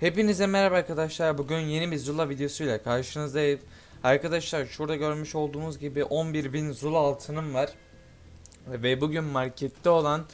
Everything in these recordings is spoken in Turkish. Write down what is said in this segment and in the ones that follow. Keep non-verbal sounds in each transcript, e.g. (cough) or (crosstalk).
Hepinize merhaba arkadaşlar. Bugün yeni bir Zula videosuyla karşınızdayım. Arkadaşlar şurada görmüş olduğunuz gibi 11.000 Zula altınım var. Ve bugün markette olan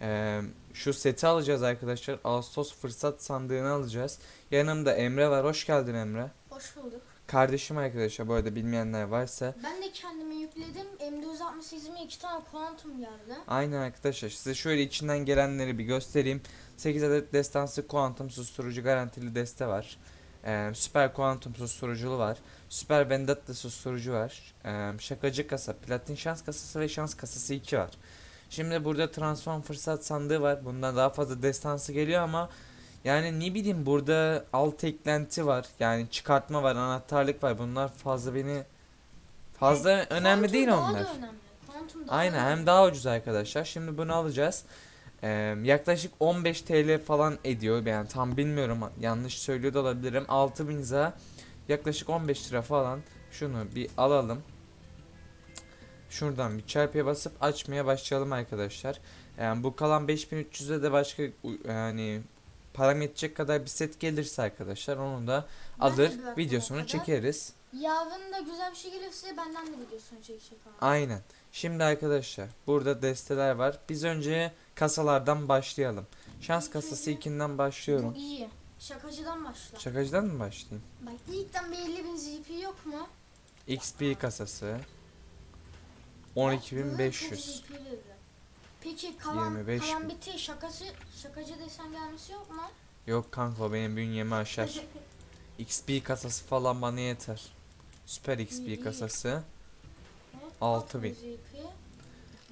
eee, şu seti alacağız arkadaşlar. Ağustos fırsat sandığını alacağız. Yanımda Emre var. Hoş geldin Emre. Hoş bulduk. Kardeşim arkadaşlar bu arada bilmeyenler varsa. Ben de kendimi yükledim. M468'ime iki tane kuantum geldi. Aynen arkadaşlar size şöyle içinden gelenleri bir göstereyim. 8 adet destansı kuantum susturucu garantili deste var. Ee, süper kuantum susturuculu var. Süper Vendetta susturucu var. Ee, şakacı kasa, platin şans kasası ve şans kasası 2 var. Şimdi burada transform fırsat sandığı var. Bundan daha fazla destansı geliyor ama yani ne bileyim burada alt eklenti var. Yani çıkartma var, anahtarlık var. Bunlar fazla beni fazla önemli değil onlar. Da önemli. Daha Aynen önemli. hem daha ucuz arkadaşlar. Şimdi bunu alacağız. Ee, yaklaşık 15 TL falan ediyor. Yani tam bilmiyorum yanlış söylüyor da olabilirim. 6000 za yaklaşık 15 lira falan. Şunu bir alalım. Şuradan bir çarpıya basıp açmaya başlayalım arkadaşlar. Yani bu kalan 5300'e de başka yani param yetecek kadar bir set gelirse arkadaşlar onu da Ben de alır bir videosunu kadar. çekeriz. Yarın da güzel bir şey gelirse benden de videosunu çekecek abi. Aynen. Şimdi arkadaşlar burada desteler var. Biz önce kasalardan başlayalım. Şans kasası 2'den başlıyorum. Bu iyi. Şakacıdan başla. Şakacıdan mı başlayayım? Bak ilkten bir 50 bin ZP yok mu? XP kasası. Böyle 12500. çok ZP dedi. Peki kalan, 25 kalan bin. bitti şakası, şakacı desen gelmesi yok mu? Yok kanka benim bünyemi aşar. (laughs) XP kasası falan bana yeter. Süper XP kasası. Evet, 6000. ZP.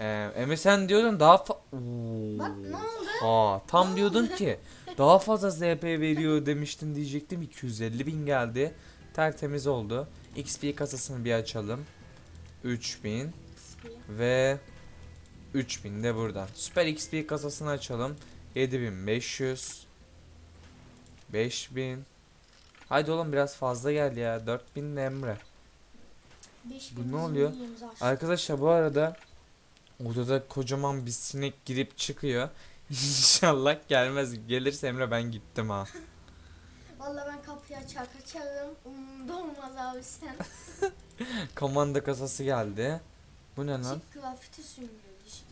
Ee, Emre sen diyordun daha fa... Bak ne oldu? Aa, tam diyordun ki daha fazla ZP veriyor demiştin diyecektim. 250 bin geldi. Tertemiz oldu. XP kasasını bir açalım. 3000 XP. ve 3000 de buradan. Süper XP kasasını açalım. 7500 5000 Haydi oğlum biraz fazla geldi ya. 4000 de Emre. 5000 Bu ne oluyor? Arkadaşlar bu arada odada kocaman bir sinek girip çıkıyor (laughs) İnşallah gelmez gelirse Emre ben gittim ha (laughs) Valla ben kapıyı açar kaçarım. Umurumda olmaz abi sen. (laughs) Komanda kasası geldi. Bu ne lan? Çift grafiti mi?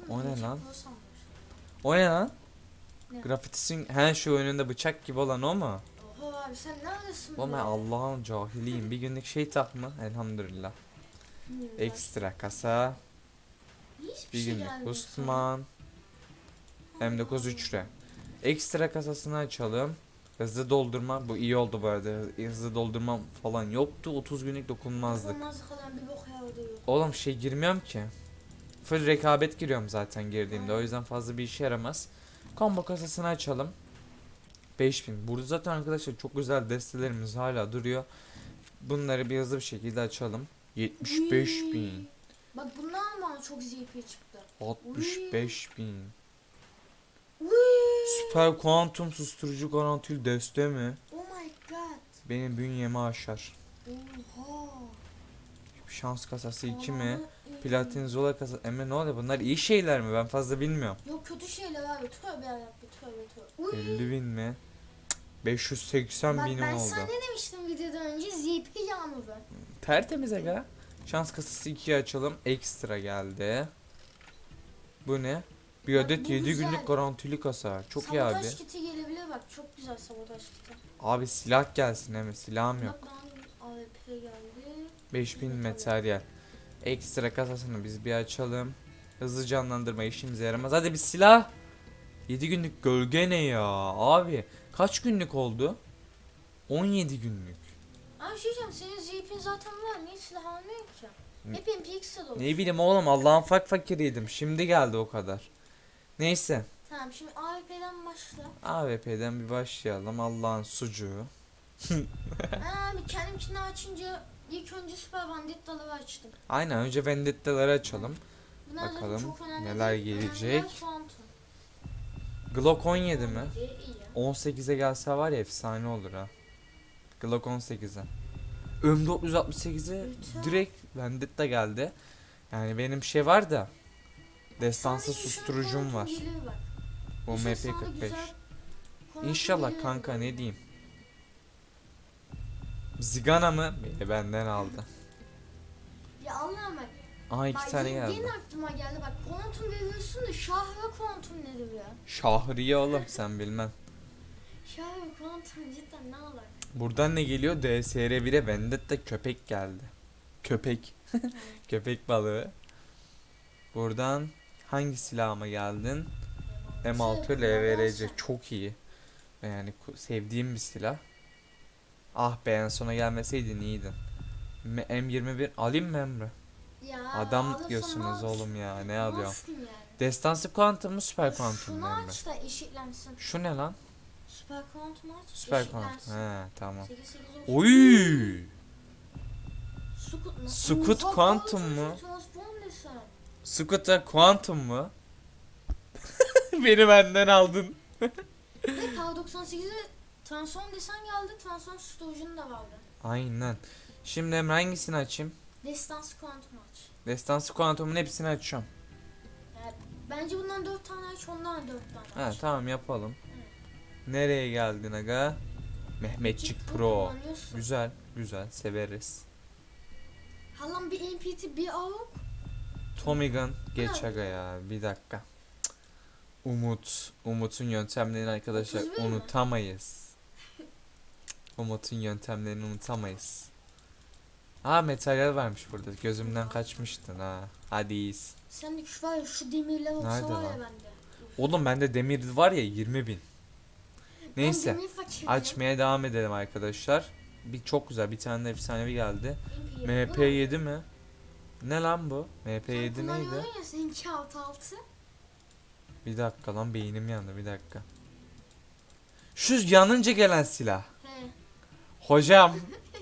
O ne lan? O ne lan? Ne? Grafitisin he şu önünde bıçak gibi olan o mu? Oho abi sen neredesin? Oğlum be? ben Allah'ın cahiliyim. Bir günlük şey takma. Elhamdülillah. Ekstra kasa. Hiçbir Bir şey günlük sana. M9 3 re. Ekstra kasasını açalım. Hızlı doldurma. Bu iyi oldu bu arada. Hızlı doldurma falan yoktu. 30 günlük. Dokunmazlık olan bir bok yerde yok. Oğlum şey girmiyorum ki. Full rekabet giriyorum zaten girdiğimde. O yüzden fazla bir işe yaramaz. Combo kasasını açalım. 5000. Burada zaten arkadaşlar çok güzel destelerimiz hala duruyor. Bunları bir hızlı bir şekilde açalım. 75000. Uy. Bak bunlar bana çok ZP çıktı. 65000. Uy. Süper kuantum susturucu garantili deste mi? Oh my god. Benim bünyemi aşar. Oha. Şans kasası 2 mi? Platin zola kasası. Emre ne oluyor? Bunlar iyi şeyler mi? Ben fazla bilmiyorum. Yok kötü şeyler abi. Tövbe yarabbim tövbe tövbe. Uy. 50 bin mi? Cık, 580 Bak ben oldu. sana ne demiştim videodan önce ZP yağmuru. Tertemiz aga. Şans kasası 2'yi açalım. Ekstra geldi. Bu ne? Bir adet bu 7 güzel. günlük garantili kasa. Çok iyi abi. Sabotaj kiti gelebilir bak çok güzel sabotaj kiti. Abi silah gelsin hemen. Silahım yok. Bana AWP geldi. 5000 Evet, materyal. Ekstra kasasını biz bir açalım. Hızlı canlandırma işimize yaramaz. Hadi bir silah. 7 günlük gölge ne ya abi? Kaç günlük oldu? 17 günlük. Bir şey diyeceğim senin ZP'in zaten var. Niye silah almıyor ki? Ne- Hep MP olur. Ne bileyim oğlum Allah'ın fak fakiriydim. Şimdi geldi o kadar. Neyse. Tamam şimdi AWP'den başla. AWP'den bir başlayalım. Allah'ın sucuğu. (laughs) ben abi kendimkini açınca ilk önce Super Bandit dalı açtım. Aynen önce Vendetta'ları açalım. Bunlar zaten Bakalım çok önemli neler değil. gelecek. Önemli olan Phantom. Glock 17 mi? İyi, iyi. 18'e gelse var ya efsane olur ha. Glock 18'e. M468'e Lütfen. direkt Vendetta geldi. Yani benim şey var da destansı susturucum Phantom var. Bu İnşallah sana MP45. güzel Phantom İnşallah kanka ne diyeyim. Zigana mı? Beni benden aldı. Ya Allah'ım bak. Aha iki bak tane geldi. yine aklıma geldi bak. Kuantum veriyorsun da şah ve kuantum nedir ya? Şahriye oğlum sen bilmem. Cidden ne? Buradan ne geliyor? DSR 1'e Vendetta köpek geldi. Köpek. (laughs) köpek balığı. Buradan hangi silahıma geldin? M6 LVRC çok iyi. Yani sevdiğim bir silah. Ah be en sona gelmeseydin iyiydin. M- M21 alayım mı Emre? Ya, Adam diyorsunuz oğlum ya ne alıyor? Almazsın yani. Destansı kuantum mu süper kuantum Şunu mu Emre? aç da eşitlensin. Şu ne lan? Süper kuantum aç. Süper eşitlensin. He tamam. 8 8 olsun. Oy! Kuantum kuantum mu? Scooter kuantum mu? Beni benden aldın. Ve K98'e transform desen geldi. Transform storage'ın da vardı. Aynen. Şimdi Emre hangisini açayım? Destans kuantum aç. Destansı kuantumun hepsini açıyorum. Yani bence bundan 4 tane aç, ondan 4 tane aç. tamam yapalım. Nereye geldin aga? Mehmetçik Pro. Güzel, güzel. Severiz. Halam bir NPT bir AUK. Tommy Gun geç aga ya. Bir dakika. Umut. Umut'un yöntemlerini arkadaşlar 31 mi? unutamayız. (laughs) Umut'un yöntemlerini unutamayız. Aa materyal varmış burada. Gözümden kaçmıştın ha. Hadi iyiyiz. Sen de şu var ya şu demirler olsa Nerede var ya lan? bende. Oğlum bende demir var ya 20 bin. Neyse. Açmaya devam edelim arkadaşlar. Bir çok güzel bir tane de efsanevi geldi. MP7 değil mi? MP7 mi? Ne lan bu? Sen MP7 neydi? seninki 66. Bir dakika lan beynim yandı bir dakika. Şu yanınca gelen silah. He. Hocam.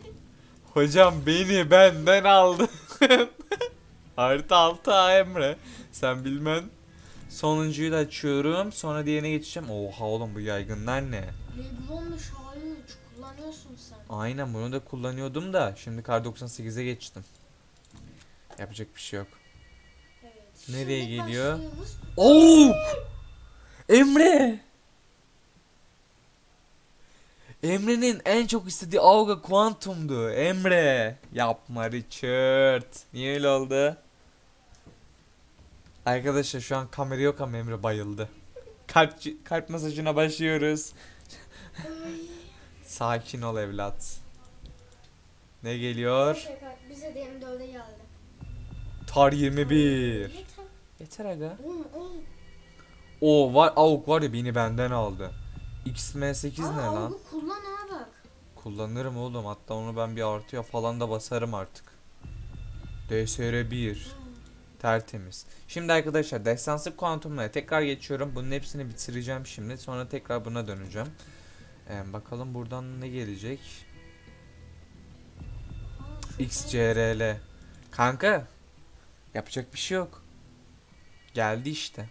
(laughs) Hocam beni benden aldı. Artı 6 ha Emre. Sen bilmen. Sonuncuyu da açıyorum. Sonra diğerine geçeceğim. Oha oğlum bu yaygınlar ne? Lebron'la Şahin kullanıyorsun sen. Aynen bunu da kullanıyordum da şimdi kar 98'e geçtim. Yapacak bir şey yok. Evet. Nereye Şimdi geliyor? başlıyoruz. Oo! Emre! Emre'nin en çok istediği Auga Quantum'du. Emre! Yapma Richard. Niye öyle oldu? Arkadaşlar şu an kamera yok ama Emre bayıldı. Kalp, kalp masajına başlıyoruz. (laughs) Sakin ol evlat. Ne geliyor? Bize de M4'e geldi. Tar 21. Yeter. Yeter aga. O var AUK var ya beni benden aldı. XM8 ne lan? Bu kullan ha bak. Kullanırım oğlum. Hatta onu ben bir artıya falan da basarım artık. DSR 1. Tertemiz. Şimdi arkadaşlar destansı kuantumlara tekrar geçiyorum. Bunun hepsini bitireceğim şimdi. Sonra tekrar buna döneceğim. Ee, bakalım buradan ne gelecek? XCRL. Kanka. Yapacak bir şey yok. Geldi işte.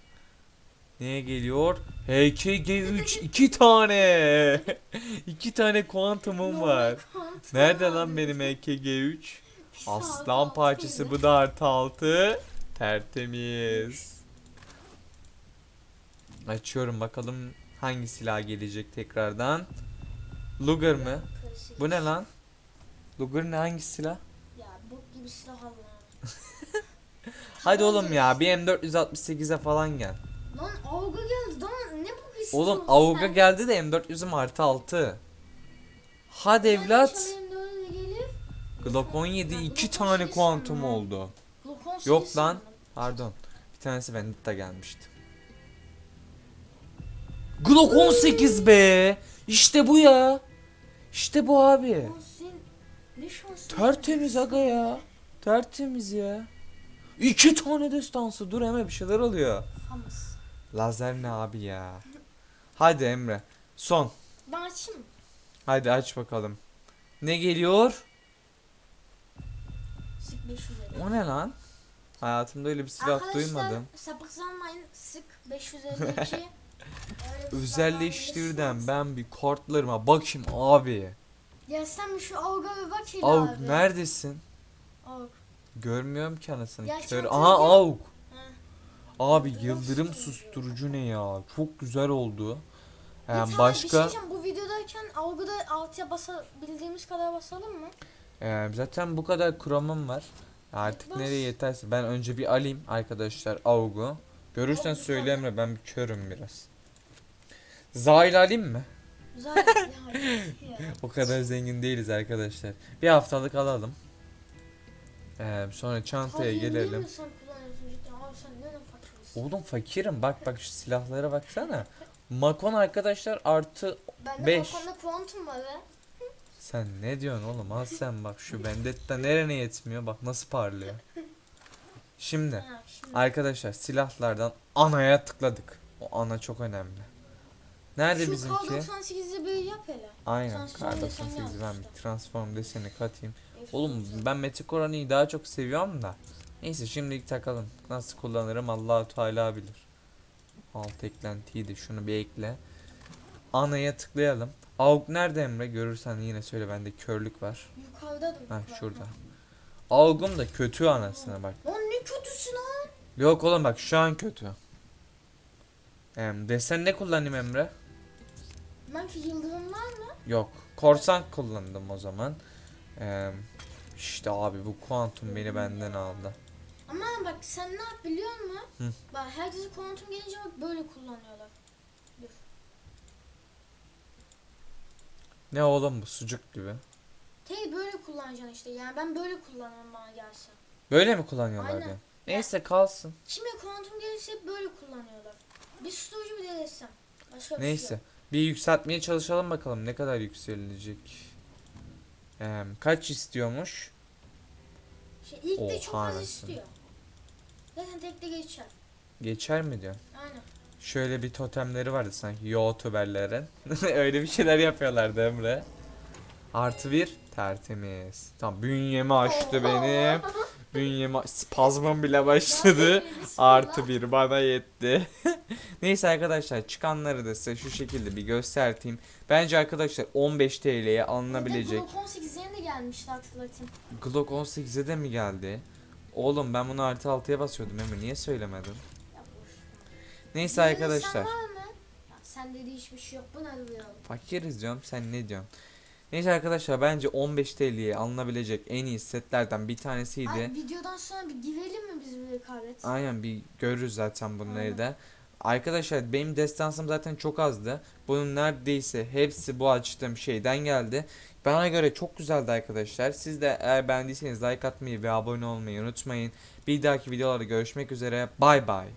Neye geliyor? HKG3 iki tane. (laughs) iki tane kuantumum var. Nerede lan benim HKG3? Bir saat Aslan parçası bu da artı altı. Tertemiz. Açıyorum bakalım hangi silah gelecek tekrardan. Luger mı? Klasik. Bu ne lan? Luger ne hangi silah? Ya bok gibi silah. (laughs) Hadi oğlum ya bir M468'e falan gel. Lan Avga geldi lan ne bu istiyorsun Oğlum sen? geldi de M400'üm artı 6. Hadi evlat. Sen M4'e gelir. Glock 17 Ha, iki Glock tane 18 kuantum oldu. Glock 18 Yok lan. Pardon. Bir tanesi Vendetta gelmişti. Glock 18 be. İşte bu ya. İşte bu abi. Lan sen ne şanslısın. Tertemiz aga ya. Tertemiz ya. İki tane destansı. Dur Emre bir şeyler oluyor. Lazer ne abi ya. Hadi Emre. Son. Ben açayım? Hadi aç bakalım. Ne geliyor? Sık 500 O ne lan? Hayatımda öyle bir silah Arkadaşlar duymadım. sapıksanmayın sık 552. (laughs) Öyle bir Özelleştirden ben bir kartlarıma bakayım abi. Ya sen bir şu Avga ve bak hele Avuk abi. neredesin? Avg. Görmüyorum ki anasını. Ya Kör. çantayı Aha gel. Avuk. Abi Yıldırım susturucu. ne ya? Çok güzel oldu. Ee, Yeter, Bir şey başka diyeceğim. Bu videodayken algıda altıya basabildiğimiz kadar basalım mı? Ee, zaten bu kadar kuramım var. Artık Bas. nereye yeterse ben önce bir alayım arkadaşlar Avgu. Görürsen söyle. Emre ben bir körüm biraz. Zahil alayım mı? (laughs) O kadar zengin değiliz arkadaşlar. Bir haftalık alalım. Ee, sonra çantaya Hayır, gelelim. sen? Abi fakirsin? Oğlum fakirim bak bak şu silahlara baksana. Makon arkadaşlar artı Bende beş. kafamda kuantum var ha. Sen ne diyorsun oğlum al sen bak şu Vendetta nerene yetmiyor bak nasıl parlıyor. Şimdi. Arkadaşlar silahlardan anaya tıkladık. O ana çok önemli. Nerede Şu bizimki? K98'i bir yap hele. Aynen kar deseni 98 ben yazmışlar. bir transform deseni katayım. Oğlum ben Meticoran'ı daha çok seviyorum da. Neyse şimdilik takalım. Nasıl kullanırım Allahu Teala bilir. Alt eklentiydi şunu bir ekle. Anaya tıklayalım. AUG nerede Emre? Görürsen yine söyle bende körlük var. Yukarıda da Ha şurada. AUG'um da kötü anasına bak. Lan ne kötüsün lan. Yok oğlum bak şu an kötü. Em, desen ne kullanayım Emre? Belki yıldırım var mı? Yok. Korsan kullandım o zaman. Em, işte abi bu kuantum beni benden aldı. Ama bak sen ne yap biliyor musun? Hı. Bak herkese kuantum gelince bak böyle kullanıyorlar. Ne oğlum bu sucuk gibi. Tek böyle kullanacaksın işte. Yani ben böyle kullanırım bana gelse. Böyle mi kullanıyorlar Aynen. diyor. Neyse kalsın. Şimdi kuantum gelirse böyle kullanıyorlar. Bir susturucu bir de desem. Başka bir şey Neyse. yok. Bir yükseltmeye çalışalım bakalım ne kadar yükselecek. Em, kaç istiyormuş? Şey, ilk de çok Oha az anasını. istiyor. Zaten tekte geçer. Geçer mi diyor. Aynen. Şöyle bir totemleri vardı sanki youtuberlerin. (laughs) Öyle bir şeyler yapıyorlardı Emre. Artı bir tertemiz. Tamam bünyemi açtı benim. Bünyemi spazmım bile başladı. Artı bir bana yetti. (laughs) Neyse arkadaşlar çıkanları da size şu şekilde bir göstereyim. Bence arkadaşlar 15 TL'ye alınabilecek. Glock 18 yeni de gelmişti hatırlatayım. Glock 18'e de mi geldi? Oğlum ben bunu artı 6'ya basıyordum Emre niye söylemedin? Neyse Yeni arkadaşlar. Sen var mı? Ya sende de hiçbir şey yok. Bu ne diyor? Fakiriz diyorum sen ne diyorsun? Neyse arkadaşlar bence 15 TL'ye alınabilecek en iyi setlerden bir tanesiydi. Ay, videodan sonra bir girelim mi biz bir rekabet? Aynen bir görürüz zaten bunları Aynen. da. Arkadaşlar benim destansım zaten çok azdı. Bunun neredeyse hepsi bu açtığım şeyden geldi. Bana göre çok güzeldi arkadaşlar. Siz de eğer beğendiyseniz like atmayı ve abone olmayı unutmayın. Bir dahaki videolarda görüşmek üzere. Bay bay.